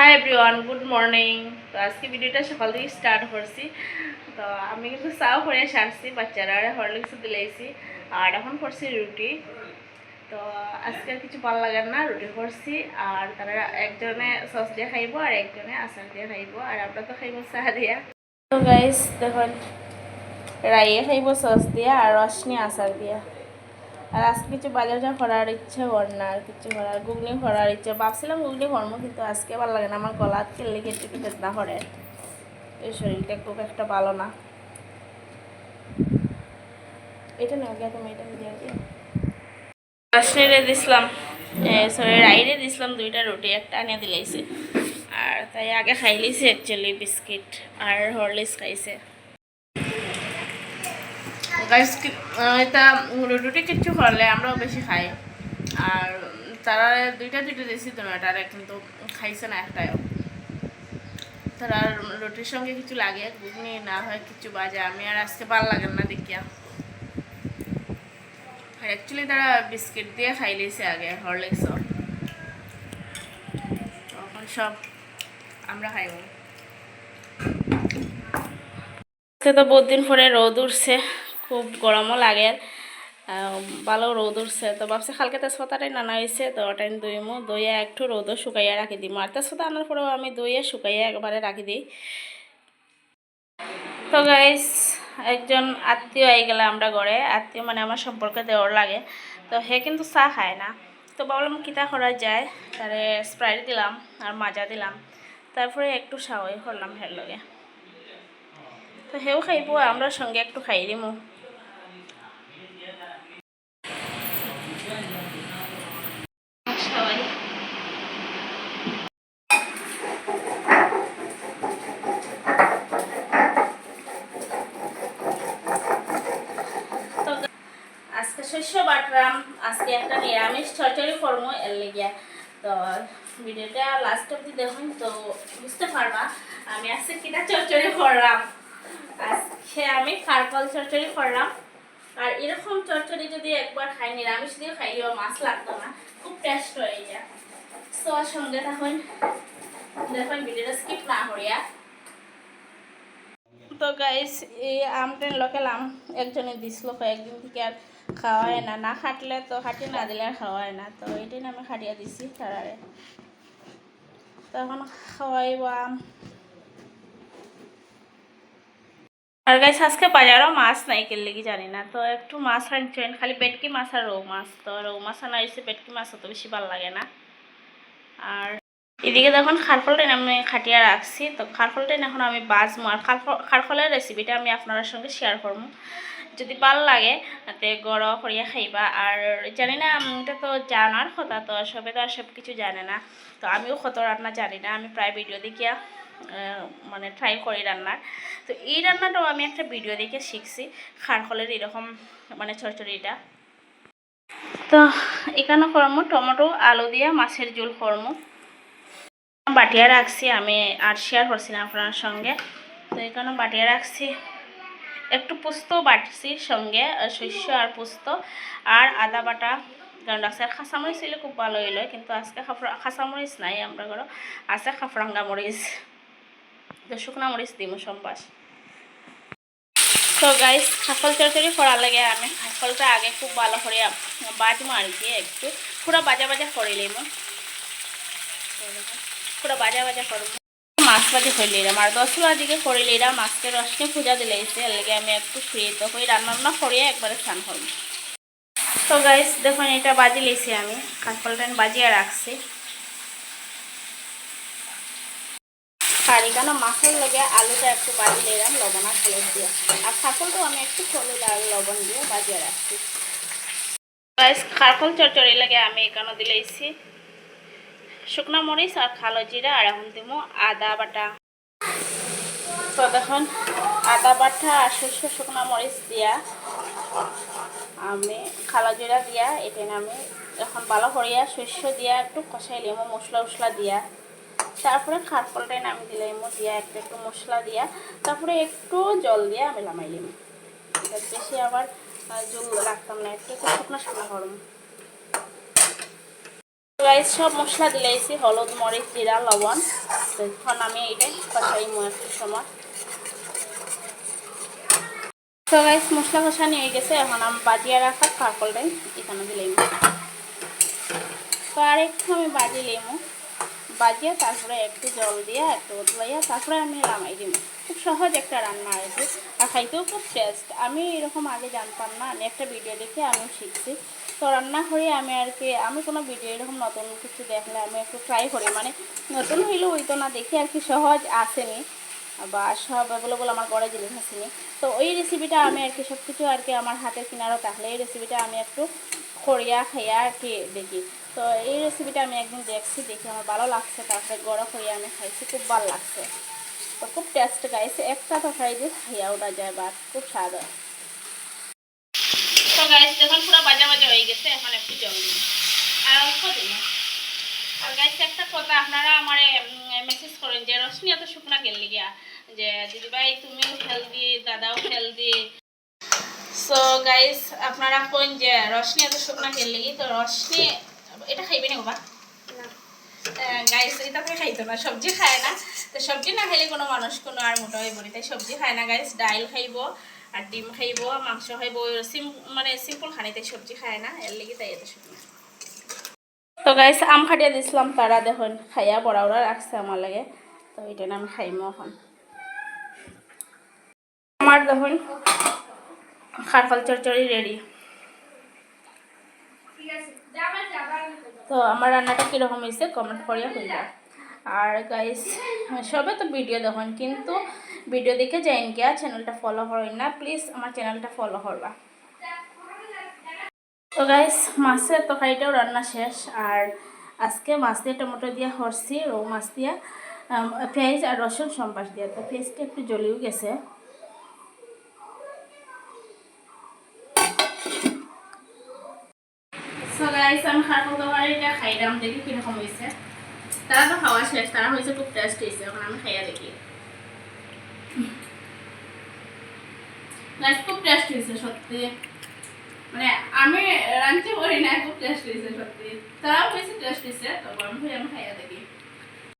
Hi everyone good morning তো আজকে ভিডিওটা সকাল থেকে স্টার্ট করছি। তো আমি কিন্তু চাও করে সারছি, বাচ্চারা হরলিক্স দিলাইছি, আর এখন করছি রুটি। তো আজকে আর কিছু ভালো লাগে না, রুটি করছি, আর তারা একজনে সস দিয়ে খাইব আর একজনে আচার দিয়ে খাইব, আর আমরা তো খাইব চাহ দিয়া। তো গাইস দেখুন, রাইয়ে খাইব সস দিয়া আর রসনি আচার দিয়া। আর আজকে কিছু বাজারটা করার ইচ্ছে কর না, আর কিছু করার গুগলি করার ইচ্ছে। ভাবছিলাম গুগলি করব কিন্তু আজকে ভালো লাগে না, আমার গলা খেললে কেটে কেটে না করে। এই শরীরটা খুব একটা ভালো না। এটা নেও, গিয়া তুমি এটা দিয়ে দিও। রসনিরে দিছিলাম সরি রাইরে দিছিলাম দুইটা রুটি, একটা আনিয়ে দিলাইছে। আর তাই আগে খাই লিছে অ্যাকচুয়ালি বিস্কিট, আর হরলিক্স খাইছে। এটা রুটি কিচ্ছু করলে আমরাও বেশি খাই। আর তারা দুইটা দুইটা দিয়েছি তো এটারে কিন্তু খাইছে না একটাও তারা রুটির সঙ্গে কিছু লাগে, ঘুগনি না হয় কিছু বাজে, আমি আর আজকে ভালো লাগে না দেখিয়া। অ্যাকচুয়ালি তারা বিস্কিট দিয়ে খাই লিয়েছে আগে হরলিক্সও তখন সব আমরা খাইব। আজকে তো বহুত দিন পরে রোদ উঠছে। খুব গরমও লাগে। ভালো রোদ উঠছে। তো ভাবছি কালকে তেজপাতাটাই নানা হয়েছে, তো ওটাই দইমো দইয়া একটু রোদও শুকাইয়া রাখি দিই আর তেজপাতা আনার পরেও আমি দইয়ে শুকাইয়া একবারে রাখি দিই। তো গাইস একজন আত্মীয় আই গেলে আমরা ঘরে। আত্মীয় মানে আমার সম্পর্কে দেওয়ার লাগে। তো হে কিন্তু চা খায় না। তো ভাবলাম কিতা করা যায়? তারে স্প্রাইট দিলাম আর মাজা দিলাম। তারপরে একটু সাওয়াই করলাম হের লগে। তো হেও খাইব আমরা সঙ্গে একটু খাই দিমু সবাই তো আজকে শস্য বাটলাম আজকে একটা নিরামিষ এর লেগিয়া তো ভিডিওটা লাস্ট অব্দি দেখুন, তো বুঝতে পারবা আমি আজকে চচড়ি করলাম। আজকে আমি করলাম। আর এরকম যদি একবার খাই, নিরামিষ দিয়ে মাছ লাগতো না, খুব টেস্ট হয়ে যায়। তো সঙ্গে তখন দেখুন, ভিডিওটা স্কিপ না করিয়া। তো গাইস এই আমটা লোকেলাম। একজনে দিছিল কয়েকদিন থেকে আর খাওয়ায় না না খাটলে তো খাটি না দিলে খাওয়ায় না। তো এটাই আমি খাটিয়া দিছি তারারে তখন খাওয়াইব আর গাইস আজকে বাজারও মাছ নাই কেলে কি জানি না। তো একটু মাছ আনছেন খালি পেটকি মাছ আর রৌ মাছ। তো রৌ মাছ আনা হয়েছে, পেটকি মাছ অত বেশি ভালো লাগে না। আর এদিকে দেখুন, খারফলটা আমি খাটিয়া রাখছি। তো খারফলটা এখন আমি বাজমো। আর খারফলের রেসিপিটা আমি আপনার সঙ্গে শেয়ার করব যদি ভালো লাগে, তাতে গড় করিয়া খাইবা। আর জানি না এটা তো জানার কথা, তো সবে তো আর সব কিছু জানে না। তো আমিও কত রান্না জানি না, আমি প্রায় ভিডিও দেখিয়া মানে ট্রাই করি রান্নার। তো এই রান্নাটাও আমি একটা ভিডিও দেখে শিখছি খারফলের এরকম মানে চচ্চড়িটা। তো এখানে করমু টমেটো, আলু দিয়া মাছের জোল করমু। বাটিয়া রাখছি, আমি আর শেয়ার করছি না আপনার সঙ্গে। তো এখানে বাটিয়া রাখছি। একটু পোস্ত বাটছি সঙ্গে শস্য আর পোস্ত আর আদা বাটা। কারণ রাখছি আর খাসামরিচ ছিল খুব ভালো হইল, কিন্তু আজকে খাফরা খাসামরিচ নাই আমরা ঘর। আছে খাফরাঙ্গা মরিচ তো শুকনা মরিচ দিমু সম্বাস। তো গাইস খাফল চরচরি করার লাগে আমি। খাফলটা আগে খুব ভালো করে বাজমো আর কি একটু। পুরো বাজা বাজা করে লিমু পুরো বাজা বাজা করব মাছ ভাজি করে নিলাম। আর দশটার দিকে করে নিলাম। আজকে রসকে পূজা দিলেছে এর লেগে আমি একটু ফ্রি তো ওই রান্না বান্না করিয়ে একবারে স্নান করব। তো গাইস দেখুন, এটা বাজি লিছি আমি। কাঁচকলটা বাজিয়ে রাখছি। আর মাছের লগে আলুটা একটু বাজি নিলাম, লবণ আর হলুদ দিয়ে। আর খাকলটাও আমি একটু হলুদ আর লবণ দিয়ে বাজিয়ে রাখছি। গাইস খারকল চচ্চড়ি লাগে আমি এখানে দিলেছি। শুকনো মরিচ আর কালো জিরা আর এখন দিব আদা বাটা। তো দেখুন, আদা বাটা আর শস্য শুকনো মরিচ দিয়া আমি কালো জিরা দিয়া এটা আমি এখন ভালো করিয়া শস্য দিয়া একটু কষাই লিমো মশলা উশলা দিয়া। তারপরে খারফলটাই আমি দিলাম দিয়া একটু একটু মশলা দিয়া। তারপরে একটু জল দিয়া আমি লামাইলিম বেশি আবার জল রাখতাম না, একটু শুকনো শুকনো গরম। গাইস সব মশলা দিলাইছি, হলুদ, মরিচ, জিরা, লবণ। তো এখন আমি এটাই কষাই একটু সময়। তো গাইজ মশলা কষানি হয়ে গেছে, এখন আমি বাজিয়ে রাখা কাকলটাই এখানে দিলাম তো আর একটু আমি বাজি লেমু বাজিয়ে তারপরে একটু জল দিয়ে, একটু উতলাইয়া তারপরে আমি রামাই দিব। খুব সহজ একটা রান্না আছে আর খাইতেও খুব টেস্ট আমি এরকম আগে জানতাম না, আমি একটা ভিডিও দেখে আমি শিখছি। তো রান্না করে আমি আর কি, আমি কোনো ভিডিও এরকম নতুন কিছু দেখলে আমি একটু ট্রাই করি। মানে নতুন হইলেও ওই তো না, দেখি আর কি সহজ আসেনি। বা সব অ্যাভেলেবল আমার ঘরে জিনিস আসেনি তো ওই রেসিপিটা আমি আর কি সব কিছু আর কি আমার হাতে কিনারও, তাহলে এই রেসিপিটা আমি একটু খড়িয়া খাইয়া আর কি দেখি। তো এই রেসিপিটা আমি একদিন দেখছি, দেখি আমার ভালো লাগছে, তারপরে গড়া খড়িয়া আমি খাইছি, খুব ভালো লাগছে। তো খুব টেস্ট গাইছে, একটা তরকারি দিয়ে খাইয়া ওটা যায় বা খুব স্বাদ হয়। তো পুরো হয়ে গেছে, এখন একটু আর অল্প একটা কথা, আপনারা আমার মেসেজ করেন যে, রশ্মি, এত শুকনা গেল গিয়া যে দিদিভাই তুমিও হেলদি দাদাও হেলদি সো গাইস আপনারা কোন যে রশ্মি এত শুকনা গেল লাগি তো রশ্মি এটা খাইবে না বাবা গাইস এটা তো খাইতো না সবজি খায় না। তো সবজি না খাইলে কোনো মানুষ কোনো আর মোটা হয়ে পড়ি তাই সবজি খায় না গাইস ডাইল খাইব আর ডিম খাইব মাংস খাইব সিম মানে সিম্পল খানি তাই সবজি খায় না এর লেগে তাই এত শুকনো। তো গাইস আম খাটিয়ে দিছিলাম তারা দেখুন খাইয়া বড়া ওরা রাখছে আমার লাগে তো এটা না আমি খাইমো এখন। আমার দেখুন খারফল চরচড়ি রেডি তো আমার রান্নাটা কীরকম হয়েছে কমেন্ট করিয়া হইলা। আর গাইস সবে তো ভিডিও দেখুন, কিন্তু ভিডিও দেখে যাইন গিয়া চ্যানেলটা ফলো করেন না প্লিজ আমার চ্যানেলটা ফলো করবা। তো গাইস মাছের তরকারিটাও রান্না শেষ, আর আজকে মাছ দিয়ে টমেটো দিয়ে হরছি রৌ মাছ দিয়া পেঁয়াজ আর রসুন সম্পাস দিয়ে। তো পেঁয়াজটা একটু জ্বলিও গেছে সো গাইস আমি খাইলাম দেখি হয়েছে? তারা তো খাওয়া শেষ, তারা হয়েছে খুব টেস্ট হয়েছে আমি খাইয়া দেখি। খুব টেস্ট হয়েছে সত্যি। মানে আমি রাঁধতে পারি না, খুব টেস্ট হয়েছে সত্যি। তারাও হয়েছে টেস্ট হয়েছে তবে আমি খাইয়া দেখি।